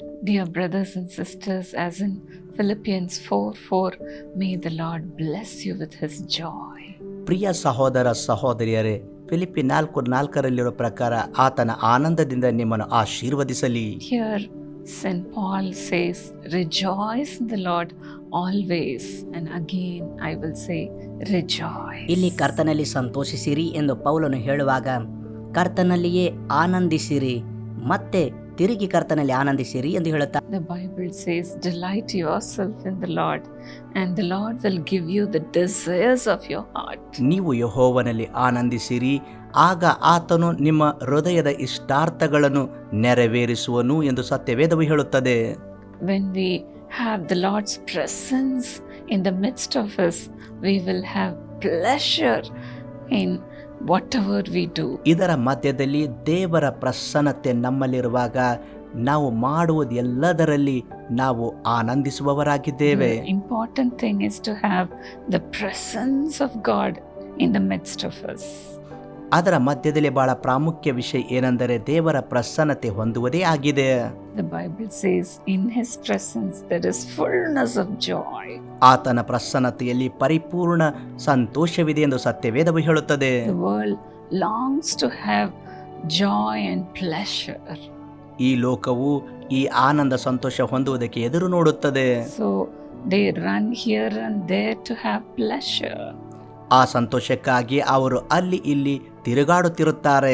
Dear brothers and sisters, as in Philippians 4 4, may the Lord bless you with his joy. ಪ್ರಿಯ ಸಹೋದರ ಸಹೋದರಿಯರೇ ಫಿಲಿಪಿ ನಾಲ್ಕು ನಾಲ್ಕರಲ್ಲಿರೋ ಪ್ರಕಾರ ಆತನ ಆನಂದದಿಂದ ನಿಮ್ಮನ್ನು ಆಶೀರ್ವದಿಸಲಿ Here, St. Paul says, Rejoice in the Lord always. And again, I will say, Rejoice. ಇಲ್ಲಿ ಕರ್ತನಲ್ಲಿ ಸಂತೋಷಿಸಿರಿ ಎಂದು ಪೌಲನು ಹೇಳುವಾಗ ಕರ್ತನಲ್ಲಿಯೇ ಆನಂದಿಸಿರಿ ಮತ್ತೆ ತಿರುಗಿ ಕರ್ತನಲ್ಲಿ ಆನಂದಿಸಿರಿ ಎಂದು ಹೇಳುತ್ತಾನೆ ಬೈಬಲ್ ಸೇಸ್ ಯು ಆಫ್ ನೀವು ಯಹೋವನಲ್ಲಿ ಆನಂದಿಸಿರಿ ಆಗ ಆತನು ನಿಮ್ಮ ಹೃದಯದ ಇಷ್ಟಾರ್ಥಗಳನ್ನು ನೆರವೇರಿಸುವನು ಎಂದು ಸತ್ಯವೇದವು ಹೇಳುತ್ತದೆ. When we have the Lord's presence in the midst of us we will have pleasure in whatever we do ಇದರ ಮಧ್ಯದಲ್ಲಿ ದೇವರ ಪ್ರಸನ್ನತೆ ನಮ್ಮಲ್ಲಿರುವಾಗ ನಾವು ಮಾಡುವುದೆಲ್ಲದರಲ್ಲಿ ನಾವು ಆನಂದಿಸುವವರಾಗಿದ್ದೇವೆ important thing is to have the presence of God in the midst of us. ಅದರ ಮಧ್ಯದಲ್ಲಿ ಬಹಳ ಪ್ರಾಮುಖ್ಯ ವಿಷಯ ಏನೆಂದರೆ ದೇವರ ಪ್ರಸನ್ನತೆ ಹೊಂದುವುದೇ ಆಗಿದೆ The Bible says, In His presence there is fullness of joy. ಆತನ ಪ್ರಸನ್ನತೆಯಲ್ಲಿ ಪರಿಪೂರ್ಣ ಸಂತೋಷವಿದೆ ಎಂದು ಸತ್ಯವೇದವು ಹೇಳುತ್ತದೆ longs to have joy and pleasure. ಈ ಲೋಕವು ಈ ಆನಂದ ಸಂತೋಷ ಹೊಂದುವುದಕ್ಕೆ ಎದುರು ನೋಡುತ್ತದೆ so they run here and there to have pleasure ಆ ಸಂತೋಷಕ್ಕಾಗಿ ಅವರು ಅಲ್ಲಿ ಇಲ್ಲಿ ತಿರುಗಾಡುತ್ತಿರುತ್ತಾರೆ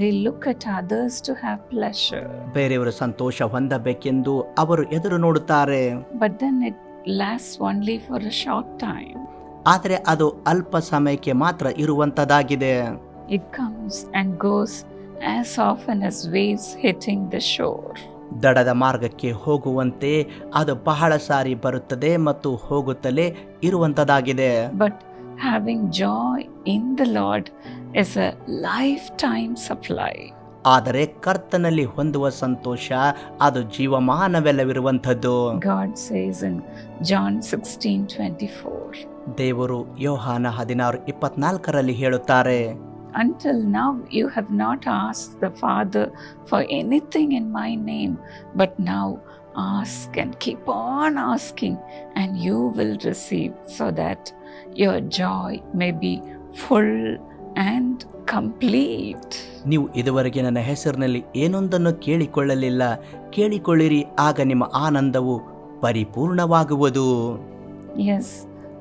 They look at others to have pleasure. ಬೇರೆಯವರು ಸಂತೋಷ ಹೊಂದಬೇಕೆಂದು ಅವರು ಎದುರು ನೋಡುತ್ತಾರೆ But then it lasts only for a short time. ಆದರೆ ಅದು ಅಲ್ಪ ಸಮಯಕ್ಕೆ ಮಾತ್ರ ಇರುವಂತದಾಗಿದೆ It comes and goes as often as waves hitting the shore. ದಡದ ಮಾರ್ಗಕ್ಕೆ ಹೋಗುವಂತೆ ಅದು ಬಹಳ ಸಾರಿ ಬರುತ್ತದೆ ಮತ್ತು ಹೋಗುತ್ತಲೇ ಇರುವಂತದಾಗಿದೆ But having joy in the Lord is a lifetime supply. ಆದರೆ ಕರ್ತನಲ್ಲಿ ಹೊಂದುವ ಸಂತೋಷ ಅದು ಜೀವಮಾನವೆಲ್ಲವಿರುವಂಥದ್ದು God says in John 16 24, ದೇವರು ಯೋಹಾನ ಹದಿನಾರು ಇಪ್ಪತ್ನಾಲ್ಕರಲ್ಲಿ ಹೇಳುತ್ತಾರೆ Until now you have not asked the Father for anything in my name, but now ask and keep on asking, and you will receive, so that your joy may be full and complete ನೀವು ಇದುವರೆಗೆ ನನ್ನ ಹೆಸರಿನಲ್ಲಿ ಏನೊಂದನ್ನು ಕೇಳಿಕೊಳ್ಳಲಿಲ್ಲ ಕೇಳಿಕೊಳ್ಳಿರಿ ಆಗ ನಿಮ್ಮ ಆನಂದವು ಪರಿಪೂರ್ಣವಾಗುವುದು as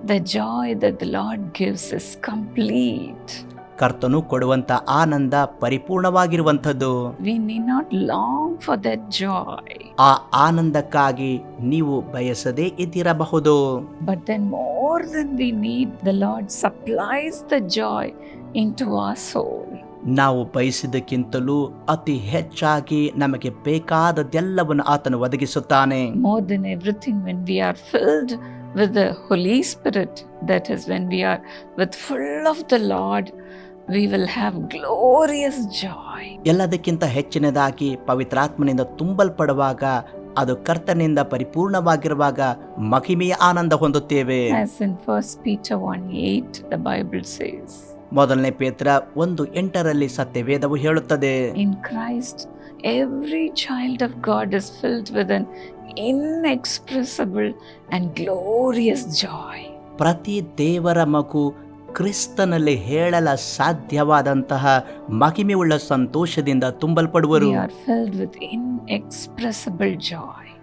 the joy the the Lord gives is complete. ಕର୍ತನು ಕೊಡುವಂತ ಆನಂದ ಪರಿಪೂರ್ಣವಾಗಿರುವಂಥದ್ದು. ನೀ ನೀ ಲಾಂಗ್ ಫಾರ್ ದಟ್ ಜಾಯ್ ಆ ಆನಂದಕ್ಕಾಗಿ ನೀವು ಬಯಸದೆ ಇದ್ದಿರಬಹುದು. But then more than we need the Lord supplies the joy into our soul now ಬಯಸಿದ್ದಕ್ಕಿಂತಲೂ ಅತಿ ಹೆಚ್ಚಾಗಿ ನಮಗೆ ಬೇಕಾದದ್ದೆಲ್ಲವನ್ನ ಆತನು ಒದಗಿಸುತ್ತಾನೆ. More than everything when we are filled with the Holy Spirit that us when we are with full of the Lord we will have glorious joy ಎಲ್ಲದಕ್ಕಿಂತ ಹೆಚ್ಚಿನದಾಗಿ ಪವಿತ್ರಾತ್ಮನಿಂದ ತುಂಬಲ್ಪಡುವಾಗ ಅದು ಕರ್ತನಿಂದ ಪರಿಪೂರ್ಣವಾಗಿರುವಾಗ ಮಹಿಮೆಯ ಆನಂದ ಹೊಂದುತ್ತೇವೆ. ಮೊದಲನೇ ಪೇತ್ರ ಒಂದು ಎಂಟರಲ್ಲಿ ಸತ್ಯವೇದವು ಹೇಳುತ್ತದೆ. In Christ every child of God is filled with an inexpressible and glorious joy ಪ್ರತಿ ದೇವರ ಮಗು ಕ್ರಿಸ್ತನಲ್ಲಿ ಹೇಳಲ ಸಾಧ್ಯವಾದಂತಹ ಮಹಿಮೆಯುಳ್ಳ ಸಂತೋಷದಿಂದ ತುಂಬಲ್ಪಡುವರು.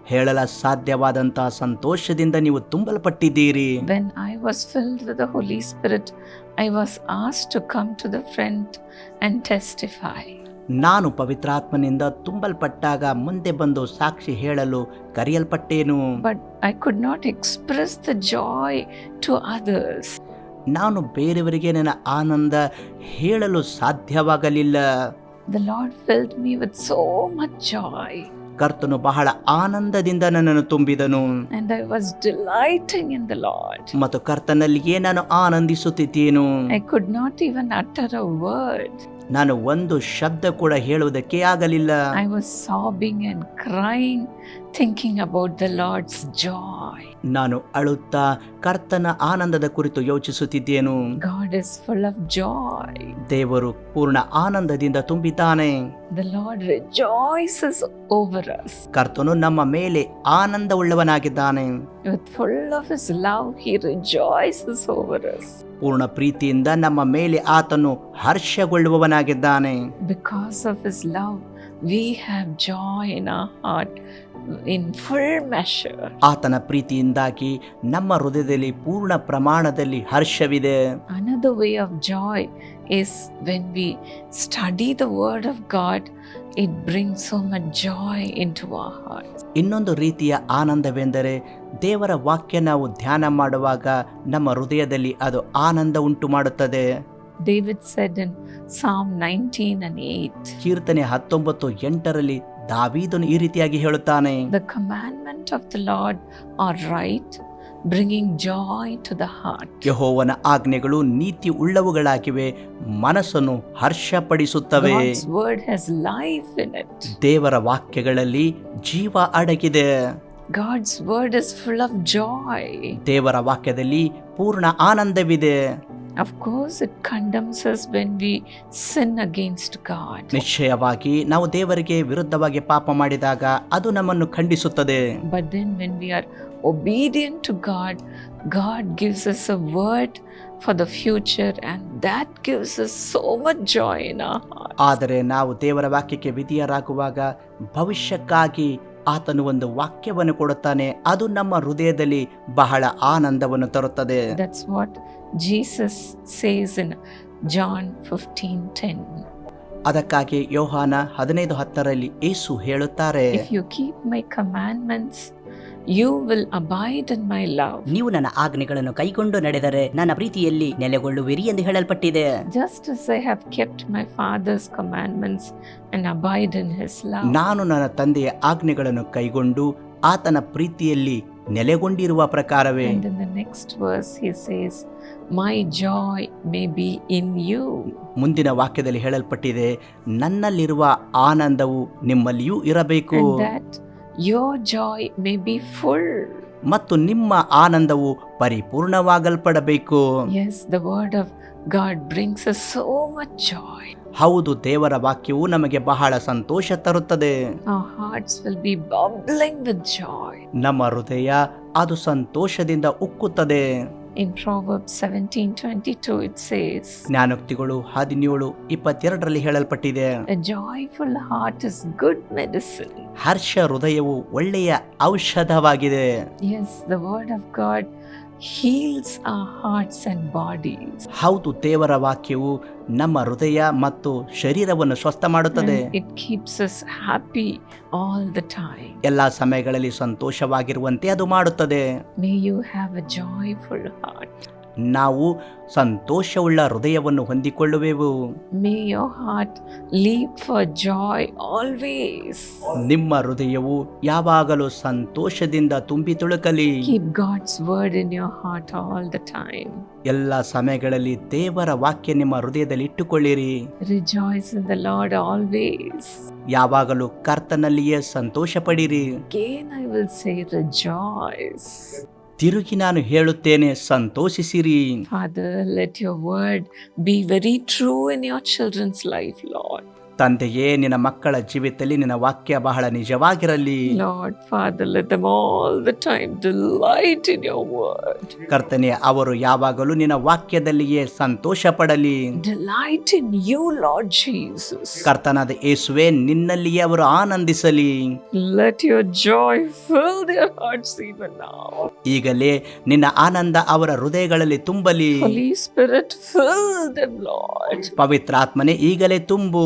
ಹೇಳಲ ಸಾಧ್ಯವಾದಂತಹ ಸಂತೋಷದಿಂದ ನೀವು ತುಂಬಲ್ಪಟ್ಟಿದ್ದೀರಿ When I was filled with the Holy Spirit, I was asked to come to the front and testify. ನಾನು ಪವಿತ್ರಾತ್ಮನಿಂದ ತುಂಬಲ್ಪಟ್ಟಾಗ ಮುಂದೆ ಬಂದು ಸಾಕ್ಷಿ ಹೇಳಲು ಕರೆಯಲ್ಪಟ್ಟೇನು but I could not express the joy to others. ನಾನು ಬೇರೆಯವರಿಗೆ ನನ್ನ ಆನಂದ ಹೇಳಲು ಸಾಧ್ಯವಾಗಲಿಲ್ಲ. The Lord filled me with so much joy, ಕರ್ತನು ಬಹಳ ಆನಂದದಿಂದ ನನ್ನನ್ನು ತುಂಬಿದನು. And I was delighting in the Lord. ಮತ್ತು ಕರ್ತನಲ್ಲಿಯೇ ನಾನು ಆನಂದಿಸುತ್ತಿದ್ದೇನು. I could not even utter a word ನಾನು ಒಂದು ಶಬ್ದ ಕೂಡ ಹೇಳುವುದಕ್ಕೆ ಆಗಲಿಲ್ಲ. I was sobbing and crying, thinking about the Lord's joy ನಾನು ಅಳುತ್ತಾ ಕರ್ತನ ಆನಂದದ ಕುರಿತು ಯೋಚಿಸುತ್ತಿದ್ದೇನು? God is full of joy ದೇವರು ಪೂರ್ಣ ಆನಂದದಿಂದ ತುಂಬಿದ್ದಾನೆ. The Lord rejoices over us ಕರ್ತನು ನಮ್ಮ ಮೇಲೆ ಆನಂದ ಉಳ್ಳವನಾಗಿದ್ದಾನೆ with full of his love he rejoices over us ಪೂರ್ಣ ಪ್ರೀತಿಯಿಂದ ನಮ್ಮ ಮೇಲೆ ಆತನು ಹರ್ಷಗೊಳ್ಳುವವನಾಗಿದ್ದಾನೆ. Because of his love we have joy in our heart in full measure. ಆತನ ಪ್ರೀತಿಯಿಂದಾಗಿ ನಮ್ಮ ಹೃದಯದಲ್ಲಿ ಪೂರ್ಣ ಪ್ರಮಾಣದಲ್ಲಿ ಹರ್ಷವಿದೆ Another way of joy is when we study the Word of God, it brings so much joy into our hearts. ಇನ್ನೊಂದು ರೀತಿಯ ಆನಂದವೆಂದರೆ ದೇವರ ವಾಕ್ಯ ನಾವು ಧ್ಯಾನ ಮಾಡುವಾಗ ನಮ್ಮ ಹೃದಯದಲ್ಲಿ ಅದು ಆನಂದ ಉಂಟು ಮಾಡುತ್ತದೆ David said in Psalm 19 and 8 ಕೀರ್ತನೆ ಹತ್ತೊಂಬತ್ತು ಎಂಟರಲ್ಲಿ ದಾವೀದನು ಈ ರೀತಿಯಾಗಿ ಹೇಳುತ್ತಾನೆ The commandment of the Lord are right, bringing joy to the heart. ಯಹೋವನ ಆಜ್ಞೆಗಳು ನೀತಿ ಉಳ್ಳವುಗಳಾಗಿವೆ ಮನಸ್ಸನ್ನು ಹರ್ಷಪಡಿಸುತ್ತವೆ God's word has life in it. ದೇವರ ವಾಕ್ಯಗಳಲ್ಲಿ ಜೀವ ಅಡಗಿದೆ God's word is full of joy. ದೇವರ ವಾಕ್ಯದಲ್ಲಿ ಪೂರ್ಣ ಆನಂದವಿದೆ Of course, it condemns us when we sin against God. ನಿಶ್ಚಯವಾಗಿ ನಾವು ದೇವರಿಗೆ ವಿರುದ್ಧವಾಗಿ ಪಾಪ ಮಾಡಿದಾಗ ಅದು ನಮ್ಮನ್ನು ಖಂಡಿಸುತ್ತದೆ But then, when we are obedient to God, God gives us a word for the future, and that gives us so much joy in our heart. ಆದರೆ ನಾವು ದೇವರ ವಾಕ್ಯಕ್ಕೆ ವಿಧಿಯರಾಗುವಾಗ ಭವಿಷ್ಯಕ್ಕಾಗಿ ಆತನು ಒಂದು ವಾಕ್ಯವನ್ನು ಕೊಡುತ್ತಾನೆ. ಅದು ನಮ್ಮ ಹೃದಯದಲ್ಲಿ ಬಹಳ ಆನಂದವನ್ನು ತರುತ್ತದೆ. That's what Jesus says in John 15:10. ಅದಕ್ಕಾಗಿ ಯೋಹಾನ ಹದಿನೈದು ಹತ್ತರಲ್ಲಿ ಏಸು ಹೇಳುತ್ತಾರೆ. If you keep my commandments, you will abide in my love ನೀವು ನನ್ನ ಆಜ್ಞೆಗಳನ್ನು ಕೈಗೊಂಡು ನಡೆದರೆ ನನ್ನ ಪ್ರೀತಿಯಲ್ಲಿ ನೆಲೆಗೊಳ್ಳುವಿರಿ ಎಂದು ಹೇಳಲ್ಪಟ್ಟಿದೆ just as I have kept my Father's commandments and abide in his love. ನಾನು ನನ್ನ ತಂದೆಯ ಆಜ್ಞೆಗಳನ್ನು ಕೈಗೊಂಡು ಆತನ ಪ್ರೀತಿಯಲ್ಲಿ ನೆಲೆಗೊಂಡಿರುವ ಪ್ರಕಾರವೇ And in the next verse, he says, My joy may be in you. ಮುಂದಿನ ವಾಕ್ಯದಲ್ಲಿ ಹೇಳಲ್ಪಟ್ಟಿದೆ ನನ್ನಲ್ಲಿರುವ ಆನಂದವು ನಿಮ್ಮಲ್ಲಿಯೂ ಇರಬೇಕು And that your joy may be full ಮತ್ತು ನಿಮ್ಮ ಆನಂದವು ಪರಿಪೂರ್ಣವಾಗಲ್ಪಡಬೇಕು. As the word of God brings a so much joy ಹೌದು ದೇವರ ವಾಕ್ಯವು ನಮಗೆ ಬಹಳ ಸಂತೋಷ ತರುತ್ತದೆ. Hearts will be bubbling with joy ನಮ್ಮ ಹೃದಯ ಅದು ಸಂತೋಷದಿಂದ ಉಕ್ಕುತ್ತದೆ. In Prov seventeen twenty two it says ಜ್ಞಾನೋಕ್ತಿಗಳು ಹದಿನೇಳು ಇಪ್ಪತ್ತೆರಡರಲ್ಲಿ ಹೇಳಲ್ಪಟ್ಟಿದೆ. Joyful heart is good medicine ಹರ್ಷ ಹೃದಯವು ಒಳ್ಳೆಯ ಔಷಧವಾಗಿದೆ. As the word of God heals our hearts and bodies ಹೌದು ದೇವರ ವಾಕ್ಯವು ನಮ್ಮ ಹೃದಯ ಮತ್ತು ಶರೀರವನ್ನು ಸ್ವಸ್ಥ ಮಾಡುತ್ತದೆ. It keeps us happy all the time ಎಲ್ಲ ಸಮಯಗಳಲ್ಲಿ ಸಂತೋಷವಾಗಿರುವಂತೆ ಅದು ಮಾಡುತ್ತದೆ. May you have a joyful heart ನಾವು ಸಂತೋಷವುಳ್ಳ ಹೃದಯವನ್ನು ಹೊಂದಿಕೊಳ್ಳುವೆವು. May your heart leap for joy always ನಿಮ್ಮ ಹೃದಯವು ಯಾವಾಗಲೂ ಸಂತೋಷದಿಂದ ತುಂಬಿ ತುಳುಕಲಿ. Keep God's word in your heart all the time ಎಲ್ಲ ಸಮಯಗಳಲ್ಲಿ ದೇವರ ವಾಕ್ಯ ನಿಮ್ಮ ಹೃದಯದಲ್ಲಿ ಇಟ್ಟುಕೊಳ್ಳಿರಿ. Rejoice in the Lord always ಯಾವಾಗಲೂ ಕರ್ತನಲ್ಲಿಯೇ ಸಂತೋಷ ಪಡಿರಿ again I will say rejoice ತಿರುಗಿ ನಾನು ಹೇಳುತ್ತೇನೆ ಸಂತೋಷಿಸಿರಿ Father, let your word be very true in your children's life, Lord. ತಂದೆಯೇ ನಿನ್ನ ಮಕ್ಕಳ ಜೀವಿತದಲ್ಲಿ ನಿನ್ನ ವಾಕ್ಯ ಬಹಳ ನಿಜವಾಗಿರಲಿ Lord, Father, let them all the time delight in your word. ಕರ್ತನೆ ಅವರು ಯಾವಾಗಲೂ ನಿನ್ನ ವಾಕ್ಯದಲ್ಲಿಯೇ ಸಂತೋಷ ಪಡಲಿ Delight in you, Lord Jesus. ಕರ್ತನಾದ ಯೇಸುವೆ ನಿನ್ನಲ್ಲಿಯೇ ಅವರು ಆನಂದಿಸಲಿ Let your joy fill their hearts even now. ಈಗಲೇ ನಿನ್ನ ಆನಂದ ಅವರ ಹೃದಯಗಳಲ್ಲಿ ತುಂಬಲಿ Holy Spirit, fill them, Lord. ಪವಿತ್ರಾತ್ಮನೆ ಈಗಲೇ ತುಂಬು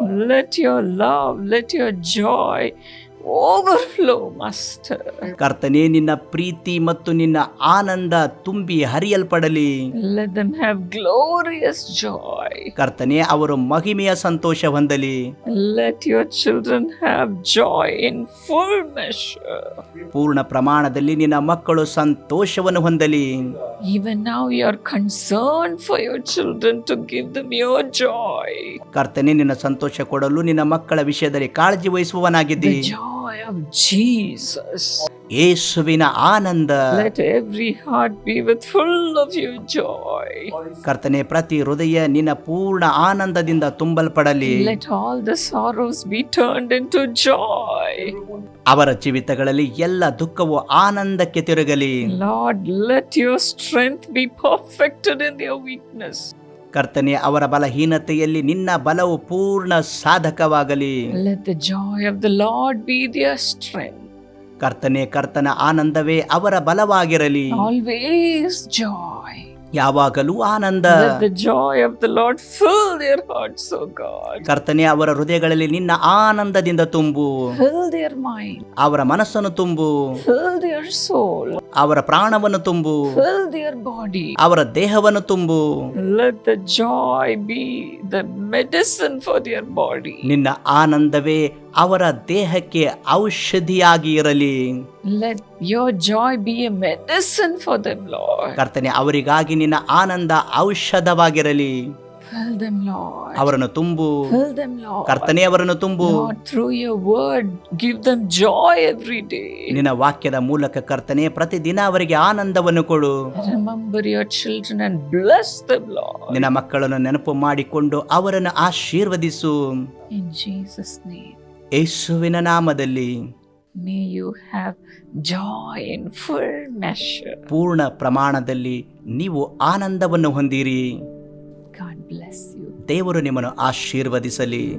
Let your love, let your joy overflow, master ಕರ್ತನೆ ನಿನ್ನ ಪ್ರೀತಿ ಮತ್ತು ನಿನ್ನ ಆನಂದ ತುಂಬಿ ಹರಿಯಲ್ಪಡಲಿ Let them have glorious joy. ಕರ್ತನೆ ಅವರು ಮಹಿಮೆಯ ಸಂತೋಷ ಹೊಂದಲಿ Let your children have joy in full measure. ಪೂರ್ಣ ಪ್ರಮಾಣದಲ್ಲಿ ನಿನ್ನ ಮಕ್ಕಳು ಸಂತೋಷವನ್ನು ಹೊಂದಲಿ Even now, our concern for your children to give them your joy. ಕರ್ತನೆ ನಿನ್ನ ಸಂತೋಷ ಕೊಡಲು ನಿನ್ನ ಮಕ್ಕಳ ವಿಷಯದಲ್ಲಿ ಕಾಳಜಿ ವಹಿಸುವವನಾಗಿದ್ದಿ The joy joy of Jesus. ಯೇಸುವಿನ ಆನಂದ Let every heart be with full of your joy. ಕರ್ತನೆ ಪ್ರತಿ ಹೃದಯ ನಿನ್ನ ಪೂರ್ಣ ಆನಂದದಿಂದ ತುಂಬಲ್ಪಡಲಿ Let all the sorrows be turned into joy. ಅವರ ಜೀವಿತಗಳಲ್ಲಿ ಎಲ್ಲ ದುಃಖವು ಆನಂದಕ್ಕೆ ತಿರುಗಲಿ Lord, let your strength be perfected in their weakness. ಕರ್ತನೆ ಅವರ ಬಲಹೀನತೆಯಲ್ಲಿ ನಿನ್ನ ಬಲವು ಪೂರ್ಣ ಸಾಧಕವಾಗಲಿ. ಕರ್ತನೆ ಕರ್ತನ ಆನಂದವೇ ಅವರ ಬಲವಾಗಿರಲಿ ಆಲ್ವೇಸ್ joy. ಯಾವಾಗಲೂ ಆನಂದ. ಕರ್ತನೆ ಅವರ ಹೃದಯಗಳಲ್ಲಿ ನಿನ್ನ ಆನಂದದಿಂದ ತುಂಬು. ಅವರ ಮನಸ್ಸನ್ನು ತುಂಬು. ಅವರ ಪ್ರಾಣವನ್ನು ತುಂಬು. ಬಾಡಿ ಅವರ ದೇಹವನ್ನು ತುಂಬು. Joy be the medicine for their body ನಿನ್ನ ಆನಂದವೇ ಅವರ ದೇಹಕ್ಕೆ ಔಷಧಿಯಾಗಿ ಇರಲಿ Let your joy be a medicine for them, Lord. ಕರ್ತನೆ ಅವರಿಗಾಗಿ ನಿನ್ನ ಆನಂದ ಔಷಧವಾಗಿರಲಿ Fill them, Lord. ಅವರನ್ನು ತುಂಬು Fill them, Lord. ಕರ್ತನೆ ಅವರನ್ನು ತುಂಬು Lord, through your word, give them joy every day. ನಿನ್ನ ವಾಕ್ಯದ ಮೂಲಕ ಕರ್ತನೆ ಪ್ರತಿದಿನ ಅವರಿಗೆ ಆನಂದವನ್ನು ಕೊಡು Remember your children and bless them, Lord. ನಿನ್ನ ಮಕ್ಕಳನ್ನು ನೆನಪು ಮಾಡಿಕೊಂಡು ಅವರನ್ನು ಆಶೀರ್ವದಿಸು In Jesus' name, ಯೇಸುವಿನ ನಾಮದಲ್ಲಿ may you have joy in full measure ಪೂರ್ಣ ಪ್ರಮಾಣದಲ್ಲಿ ನೀವು ಆನಂದವನ್ನು ಹೊಂದಿರಿ. ಗಾಡ್ ಬ್ಲೆಸ್ ಯು ದೇವರು ನಿಮ್ಮನ್ನು ಆಶೀರ್ವದಿಸಲಿ.